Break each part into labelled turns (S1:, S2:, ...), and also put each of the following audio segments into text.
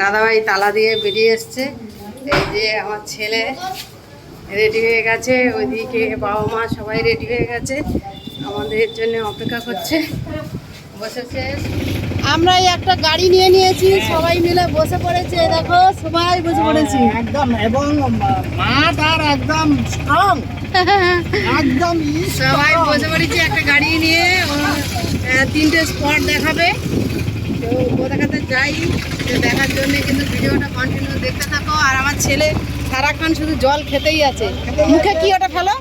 S1: দাদাভাই তালা দিয়ে বেরিয়ে এসছে। এই যে আমার ছেলে রেডি হয়ে গেছে। ওইদিকে বাবা মা সবাই রেডি হয়ে গেছে। আমাদের জন্য অপেক্ষা করছে। বসেছে আমরা এই একটা গাড়ি নিয়ে নিয়েছি। সবাই মিলে বসে পড়েছে। দেখো সবাই বসে পড়েছি।
S2: একদম। এবং মাঠ আর একদম স্ট্রং একদম
S1: সবাই বসে পড়েছি একটা গাড়ি নিয়ে ও, তিনটে স্পট দেখাবে। তো দেখাতে যাই দেখার জন্য কিন্তু ভিডিওটা কন্টিনিউ দেখতে থাকো। আর আমার ছেলে সারাক্ষণ শুধু জল খেতেই আছে। মুখে কি ওটা ফেলো?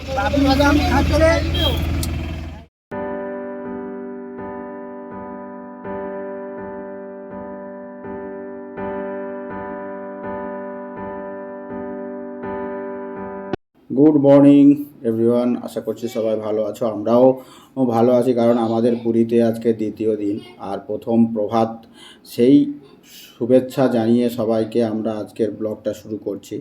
S3: গুড মর্নিং এভরিওয়ান আশা করছি সবাই ভালো আছো। আমরাও ভালো আছি, কারণ আমাদের পুরীতে আজকে দ্বিতীয় দিন, আর প্রথম প্রভাত। সেই শুভেচ্ছা জানিয়ে সবাইকে আমরা আজকের ব্লগটা শুরু করছি।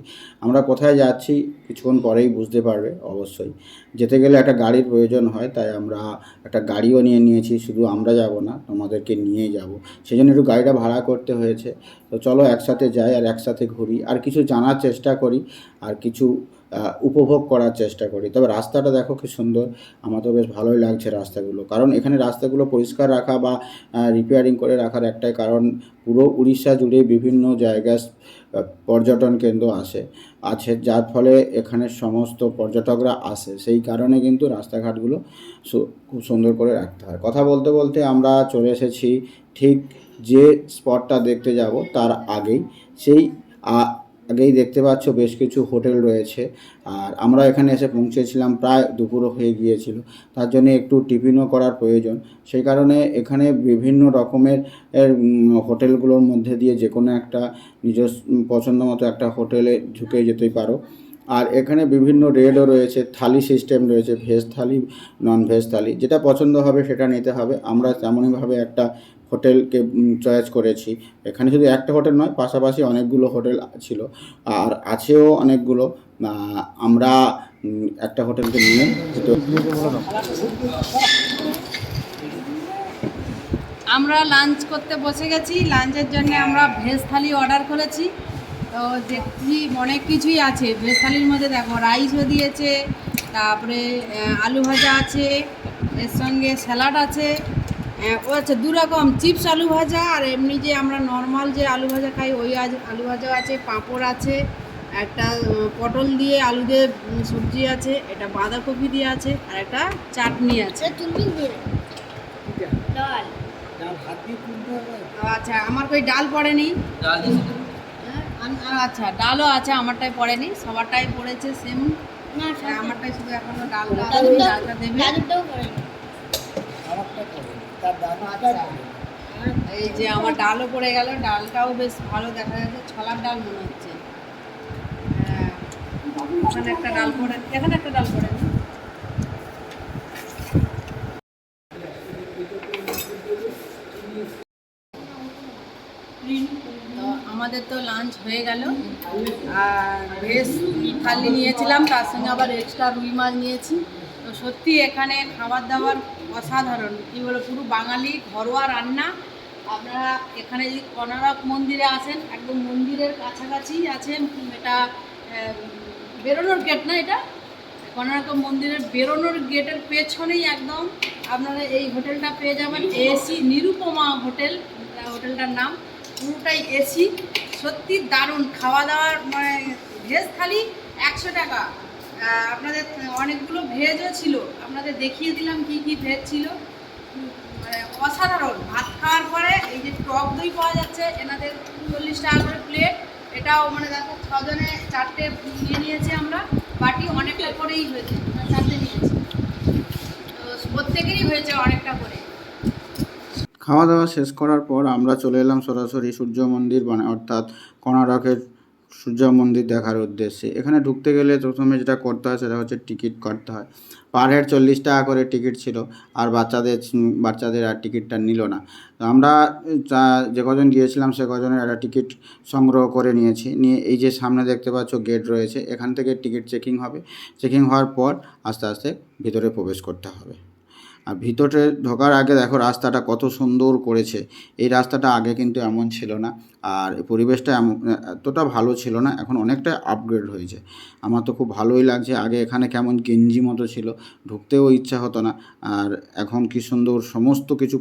S3: আমরা কোথায় যাচ্ছি কিছুক্ষণ পরেই বুঝতে পারবে, অবশ্যই। যেতে গেলে একটা গাড়ির প্রয়োজন হয়, তাই আমরা একটা গাড়িও নিয়ে নিয়েছি। শুধু আমরা যাব না, তোমাদেরকে নিয়ে যাব। সেই জন্য একটু গাড়িটা ভাড়া করতে হয়েছে। তো চলো একসাথে যাই আর একসাথে ঘুরি। আর কিছু জানার চেষ্টা করি, আর কিছু উপভোগ করার চেষ্টা করি। তবে রাস্তাটা দেখো কি সুন্দর। আমার তো বেশ ভালোই লাগছে রাস্তাগুলো। কারণ এখানে রাস্তাগুলো পরিষ্কার রাখা বা রিপেয়ারিং করে রাখার একটাই কারণ পুরো উড়িষ্যা জুড়ে বিভিন্ন জায়গায় পর্যটন কেন্দ্র আসে। আছে, যার ফলে এখানে সমস্ত পর্যটকরা আসে। সেই কারণে কিন্তু রাস্তাঘাটগুলো খুব সুন্দর করে রাখতে হয়। কথা বলতে বলতে আমরা চলে এসেছি ঠিক যে স্পটটা দেখতে যাব তার আগেই। সেই আগেই দেখতে পাচ্ছ বেশ কিছু হোটেল রয়েছে। আর আমরা এখানে এসে পৌঁছেছিলাম, প্রায় দুপুরও হয়ে গিয়েছিল। তার জন্য একটু টিফিনও করার প্রয়োজন। সেই কারণে এখানে বিভিন্ন রকমের হোটেলগুলোর মধ্যে দিয়ে যে কোনো একটা নিজস্ব পছন্দ মতো একটা হোটেলে ঢুকে যেতেই পারো। আর এখানে বিভিন্ন রেডও রয়েছে, থালি সিস্টেম রয়েছে, veg thali non veg thali. যেটা পছন্দ হবে সেটা নিতে হবে। আমরা তেমনইভাবে একটা হোটেলকে চয়েস করেছি। এখানে শুধু একটা হোটেল নয়, পাশাপাশি অনেকগুলো হোটেল ছিল। আর আছেও অনেকগুলো। আমরা একটা হোটেলকে নিয়ে
S1: আমরা লাঞ্চ করতে বসে গেছি। লাঞ্চের জন্য আমরা ভেজ থালি অর্ডার করেছি। তো দেখছি অনেক কিছুই আছে। ভেজ থালির মধ্যে দেখো রাইসও দিয়েছে, তারপরে আলু ভাজা আছে, এর সঙ্গে স্যালাড আছে। ও আচ্ছা দু রকম চিপস আলু ভাজা আর এমনি যে আমরা নর্মাল যে আলু ভাজা খাই ওই আজ- আলু ভাজা আছে পাঁপড় আছে একটা পটল দিয়ে আলু দিয়ে সবজি আছে এটা বাঁধাকপি দিয়ে আছে আর একটা চাটনি আছে।
S4: ডাল।
S1: আচ্ছা আমার কই ডাল পড়েনি? হ্যাঁ, আচ্ছা ডালও আছে আমারটাই পড়েনি সবারটাই পড়েছে সেম
S4: না
S1: আমারটাই শুধু এখনও ডাল ডালটা দেবে
S4: দাদুটাও করে
S2: আমারটা করে তার দাদাটা
S1: আচ্ছা। এই যে আমার ডালও পড়ে গেল ডালটাও বেশ ভালো দেখা যাচ্ছে ছলার ডাল মনে হচ্ছে হ্যাঁ, একটা ডাল পড়ে এখানে একটা ডাল পড়ে আমাদের তো লাঞ্চ হয়ে গেল আর ভেজ থালি নিয়েছিলাম তার সঙ্গে আবার এক্সট্রা রুই মাছ নিয়েছি সত্যি এখানে খাবার দাবার অসাধারণ। কী বলে, পুরো বাঙালি ঘরোয়া রান্না। আপনারা এখানে যদি কনারক মন্দিরে আসেন, একদম মন্দিরের কাছাকাছি আছেন, এটা বেরোনোর গেট না এটা? কনারক মন্দিরের বেরোনোর গেটের পেছনেই একদম আপনারা এই হোটেলটা পেয়ে যাবেন। এসি নিরুপমা হোটেল হোটেলটার নাম। পুরোটাই এসি সত্যি দারুণ। খাওয়া দাওয়ার মানে ভেজ থালি একশো টাকা। আপনাদের অনেকগুলো ভেজও ছিল। আপনাদের দেখিয়ে দিলাম কি কি ভেজ ছিল। মানে অসাধারণ। ভাত খাওয়ার পরে এই যে টক দই পাওয়া যাচ্ছে, এনাদের চল্লিশ টাকা করে প্লেট এটাও মানে দেখো, ছজনে চারটে নিয়ে নিয়েছি আমরা। বাটি অনেকটা করেই হয়েছে মানে চারটে নিয়েছি। তো প্রত্যেকেরই হয়েছে অনেকটা করে।
S3: খাওয়া দাওয়া শেষ করার পর আমরা চলে এলাম সরাসরি সূর্য মন্দির মানে অর্থাৎ কোণারকের সূর্য মন্দির দেখার উদ্দেশ্যে। এখানে ঢুকতে গেলে প্রথমে যেটা করতে হয় সেটা হচ্ছে টিকিট কাটতে হয়। পার হেড চল্লিশ টাকা করে টিকিট ছিল আর বাচ্চাদের বাচ্চাদের আর টিকিটটা নিল না। আমরা, যা- যে কজন গিয়েছিলাম সে কজনের একটা টিকিট সংগ্রহ করে নিয়েছি। নিয়ে এই যে সামনে দেখতে পাচ্ছ গেট রয়েছে, এখান থেকে টিকিট চেকিং হবে। চেকিং হওয়ার পর আস্তে আস্তে ভিতরে প্রবেশ করতে হবে। আর ভিতরে ঢোকার আগে দেখো রাস্তাটা কত সুন্দর করেছে। এই রাস্তাটা আগে কিন্তু এমন ছিল না। আর পরিবেশটা এমন, এতটা ভালো ছিল না, এখন অনেকটা আপগ্রেড হয়েছে। আমার তো খুব ভালোই লাগছে, আগে এখানে কেমন গেঞ্জি মতো ছিল, ঢুকতেও ইচ্ছা হতো না। আর এখন কি সুন্দর সমস্ত কিছু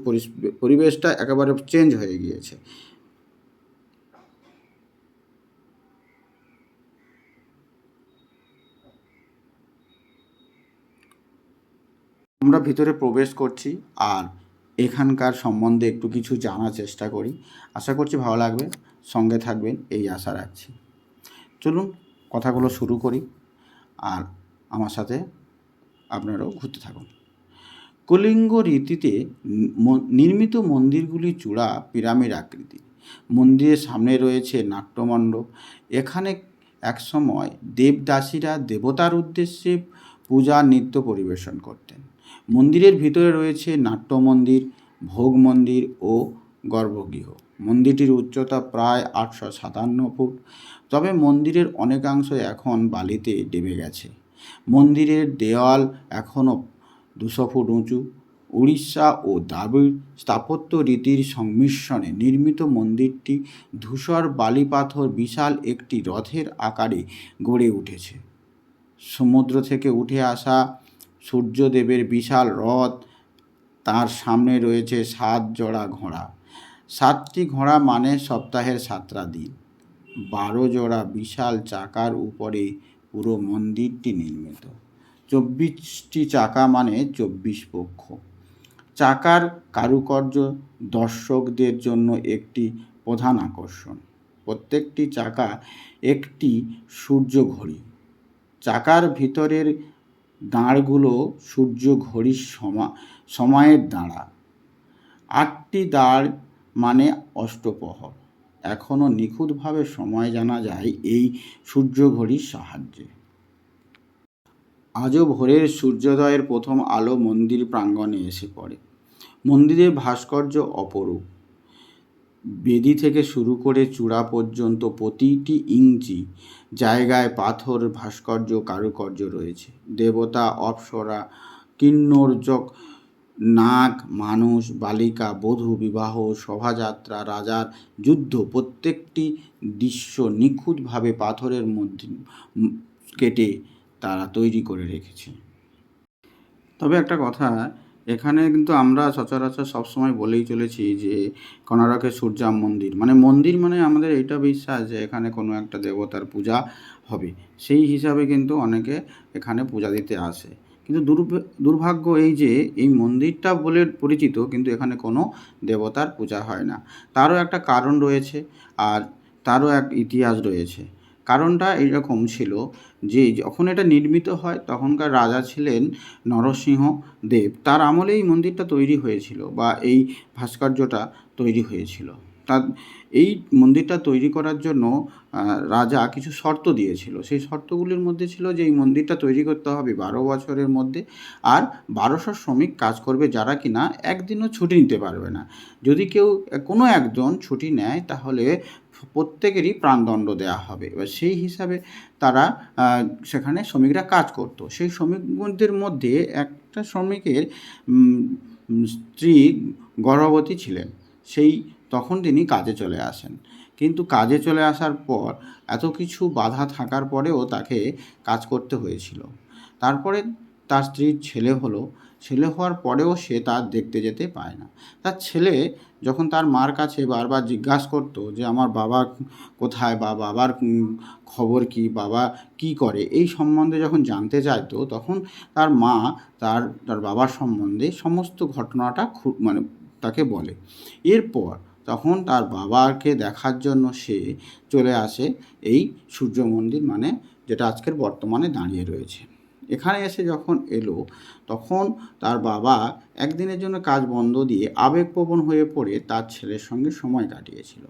S3: পরিবেশটা একেবারে চেঞ্জ হয়ে গিয়েছে। আমরা ভিতরে প্রবেশ করছি আর এখানকার সম্বন্ধে একটু কিছু জানার চেষ্টা করি। আশা করছি ভালো লাগবে। সঙ্গে থাকবেন, এই আশা রাখছি। চলুন, কথাগুলো শুরু করি আর আমার সাথে আপনারাও ঘুরতে থাকুন। কলিঙ্গ রীতিতে নির্মিত মন্দিরগুলি চূড়া পিরামিড আকৃতি। মন্দিরের সামনে রয়েছে নাট্যমণ্ডপ। এখানে একসময় দেবদাসীরা দেবতার উদ্দেশ্যে পূজা নৃত্য পরিবেশন করতেন। মন্দিরের ভিতরে রয়েছে নাট্য মন্দির, ভোগ মন্দির ও গর্ভগৃহ। মন্দিরটির উচ্চতা প্রায় আটশো সাতান্ন ফুট, তবে মন্দিরের অনেকাংশ এখন বালিতে ডেবে গেছে। মন্দিরের দেওয়াল এখনও দুশো ফুট উঁচু। উড়িষ্যা ও দ্রাবিড় স্থাপত্য রীতির সংমিশ্রণে নির্মিত মন্দিরটি ধূসর বালি পাথর বিশাল একটি রথের আকারে গড়ে উঠেছে। সমুদ্র থেকে উঠে আসা সূর্যদেবের বিশাল রথ, তার সামনে রয়েছে সাত জোড়া ঘোড়া। সাতটি ঘোড়া মানে সপ্তাহের সাতটা দিন। বারো জোড়া বিশাল চাকার উপরে পুরো মন্দিরটি নির্মিত। চব্বিশটি চাকা মানে চব্বিশ পক্ষ। চাকার কারুকার্য দর্শকদের জন্য একটি প্রধান আকর্ষণ। প্রত্যেকটি চাকা একটি সূর্য ঘড়ি। চাকার ভিতরের দাঁড়গুলো সূর্য ঘড়ির সমা, সময়ের দাঁড়া। আটটি দাঁড় মানে অষ্টপ্রহর। এখনও নিখুঁতভাবে সময় জানা যায় এই সূর্য ঘড়ির সাহায্যে। আজও ভোরের সূর্যোদয়ের প্রথম আলো মন্দির প্রাঙ্গণে এসে পড়ে। মন্দিরের ভাস্কর্য অপরূপ। বেদি থেকে শুরু করে চূড়া পর্যন্ত প্রতিটি ইঞ্চি জায়গায় পাথর, ভাস্কর্য, কারুকার্য রয়েছে। দেবতা, অপ্সরা, কিন্নর্যক, নাগ, মানুষ, বালিকা, বধূ, বিবাহ, শোভাযাত্রা, রাজার যুদ্ধ প্রত্যেকটি দৃশ্য নিখুঁতভাবে পাথরের মধ্যে কেটে তারা তৈরি করে রেখেছে। তবে একটা কথা এখানে কিন্তু আমরা সচরাচর সবসময় বলেই চলেছি যে কোনারকের সূর্যা মন্দির। মানে মন্দির মানে আমাদের এইটা বিশ্বাস যে এখানে কোনো একটা দেবতার পূজা হবে। সেই হিসাবে কিন্তু অনেকে এখানে পূজা দিতে আসে। কিন্তু দুর্ভ- দুর্ভাগ্য এই যে এই মন্দিরটা বলে পরিচিত, কিন্তু এখানে কোনো দেবতার পূজা হয় না। তারও একটা কারণ রয়েছে আর তারও এক ইতিহাস রয়েছে। কারণটা এইরকম ছিল যে যখন এটা নির্মিত হয়, তখনকার রাজা ছিলেন নরসিংহ দেব। তার আমলে এই মন্দিরটা তৈরি হয়েছিল বা এই ভাস্কর্যটা তৈরি হয়েছিল। তার, এই মন্দিরটা তৈরি করার জন্য রাজা কিছু শর্ত দিয়েছিল। সেই শর্তগুলির মধ্যে ছিল যে এই মন্দিরটা তৈরি করতে হবে বারো বছরের মধ্যে। আর বারোশো শ্রমিক কাজ করবে যারা কিনা একদিনও ছুটি নিতে পারবে না। যদি কেউ কোনো একজন ছুটি নেয়, তাহলে প্রত্যেকেরই প্রাণদণ্ড দেওয়া হবে। এবার সেই হিসাবে তারা সেখানে শ্রমিকরা কাজ করতো। সেই শ্রমিকদের মধ্যে একটা শ্রমিকের স্ত্রী গর্ভবতী ছিলেন। সেই, তখন তিনি কাজে চলে আসেন। কিন্তু কাজে চলে আসার পর এত কিছু বাধা থাকার পরেও তাকে কাজ করতে হয়েছিল। তারপরে তার স্ত্রীর ছেলে হলো ছেলে হওয়ার পরেও সে তার দেখতে যেতে পায় না। তার ছেলে যখন তার মার কাছে বারবার জিজ্ঞাসা করতো যে, আমার বাবা কোথায় বা বাবার খবর কি? বাবা কি করে? এই সম্বন্ধে যখন জানতে চাইতো, তখন তার মা তার তার বাবার সম্বন্ধে সমস্ত ঘটনাটা খুব মানে তাকে বলে। এরপর তখন তার বাবাকে দেখার জন্য সে চলে আসে এই সূর্য মন্দির মানে যেটা আজকের বর্তমানে দাঁড়িয়ে রয়েছে। এখানে এসে যখন এলো, তখন তার বাবা একদিনের জন্য কাজ বন্ধ দিয়ে আবেগপ্রবণ হয়ে পড়ে তার ছেলের সঙ্গে সময় কাটিয়েছিল।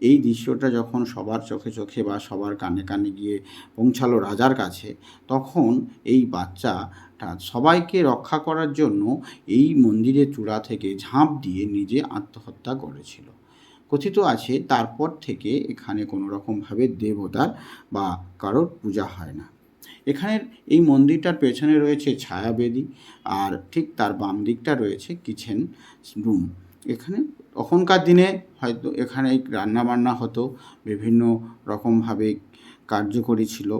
S3: এই দৃশ্যটা যখন সবার চোখে চোখে বা সবার কানে কানে গিয়ে পৌঁছালো রাজার কাছে, তখন এই বাচ্চাটা সবাইকে রক্ষা করার জন্য এই মন্দিরের চূড়া থেকে ঝাঁপ দিয়ে নিজে আত্মহত্যা করেছিল। কথিত আছে, তারপর থেকে এখানে কোনো রকমভাবে দেবতার বা কারোর পূজা হয় না। এখানের এই মন্দিরটার পেছনে রয়েছে ছায়াবেদী, আর ঠিক তার বাম দিকটা রয়েছে কিচেন রুম এখানে তখনকার দিনে হয়তো এখানে রান্নাবান্না হতো, বিভিন্ন রকমভাবে কার্যকরী ছিল।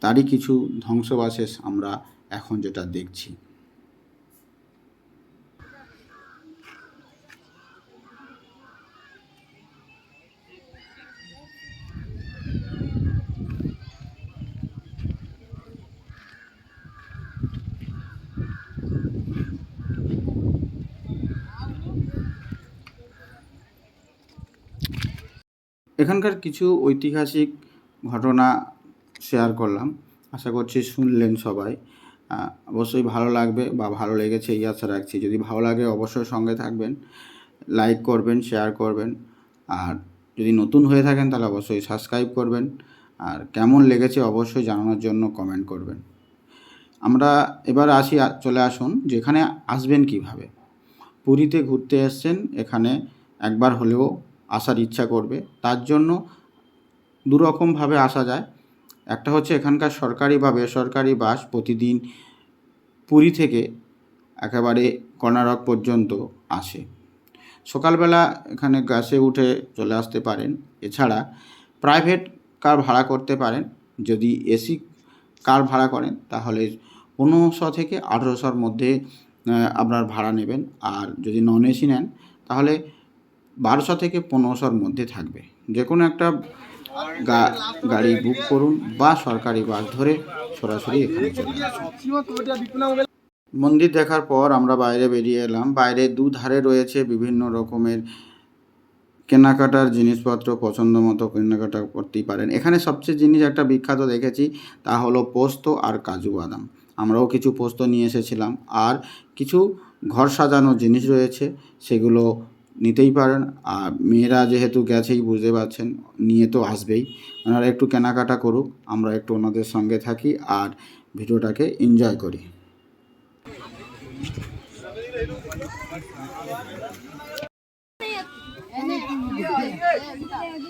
S3: তারই কিছু ধ্বংসবাশেষ আমরা এখন যেটা দেখছি। এখানকার কিছু ঐতিহাসিক ঘটনা শেয়ার করলাম। আশা করছি শুনলেন সবাই। অবশ্যই ভালো লাগবে বা ভালো লেগেছে এই আশা রাখছি। যদি ভালো লাগে অবশ্যই সঙ্গে থাকবেন লাইক করবেন শেয়ার করবেন। আর যদি নতুন হয়ে থাকেন তাহলে অবশ্যই সাবস্ক্রাইব করবেন। আর কেমন লেগেছে অবশ্যই জানানোর জন্য কমেন্ট করবেন। আমরা এবার আসি চলে আসুন, যেখানে আসবেন কীভাবে। পুরীতে ঘুরতে এসছেন, এখানে একবার হলেও আসার ইচ্ছা করবে। তার জন্য দুরকমভাবে আসা যায়। একটা হচ্ছে এখানকার সরকারি বা বেসরকারি বাস প্রতিদিন পুরী থেকে একেবারে কর্ণাটক পর্যন্ত আসে। সকালবেলা এখানে গাছে উঠে চলে আসতে পারেন। এছাড়া প্রাইভেট কার ভাড়া করতে পারেন। যদি এসি কার ভাড়া করেন, তাহলে পনেরোশো থেকে আঠেরোশোর মধ্যে আপনার ভাড়া নেবেন। আর যদি নন এসি নেন, তাহলে বারোশো থেকে পনেরোশোর মধ্যে থাকবে। যে কোনো একটা গাড়ি বুক করুন বা সরকারি বাস ধরে সরাসরি এখানে চলে মন্দির দেখার পর আমরা বাইরে বেরিয়ে এলাম। বাইরে দুধারে রয়েছে বিভিন্ন রকমের কেনাকাটার জিনিসপত্র, পছন্দ মতো কেনাকাটা করতেই পারেন। এখানে সবচেয়ে জিনিস একটা বিখ্যাত দেখেছি, তা হলো পোস্ত আর কাজু বাদাম। আমরাও কিছু পোস্ত নিয়ে এসেছিলাম। আর কিছু ঘর সাজানোর জিনিস রয়েছে, সেগুলো নিতেই পারেন। আর মেয়েরা যেহেতু গেছেই বুঝতে পারছেন, নিয়ে তো আসবেই। ওনারা একটু কেনাকাটা করুক, আমরা একটু ওনাদের সঙ্গে থাকি আর ভিডিওটাকে এনজয় করি।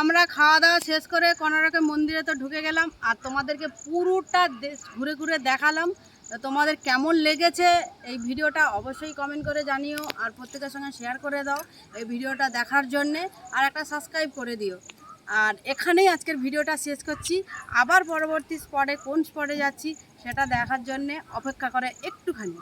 S2: আমরা
S1: খাওয়া দাওয়া শেষ করে কর্ণাটকের মন্দিরে তো ঢুকে গেলাম, আর তোমাদেরকে পুরোটা দেশ ঘুরে ঘুরে দেখালাম। তোমাদের কেমন লেগেছে এই ভিডিওটা অবশ্যই কমেন্ট করে জানিও, আর প্রত্যেকের সঙ্গে শেয়ার করে দাও এই ভিডিওটা দেখার জন্যে, আর একটা সাবস্ক্রাইব করে দিও। আর এখানেই আজকের ভিডিওটা শেষ করছি। আবার পরবর্তী স্পটে কোন স্পটে যাচ্ছি, সেটা দেখার জন্যে অপেক্ষা করে একটুখানি।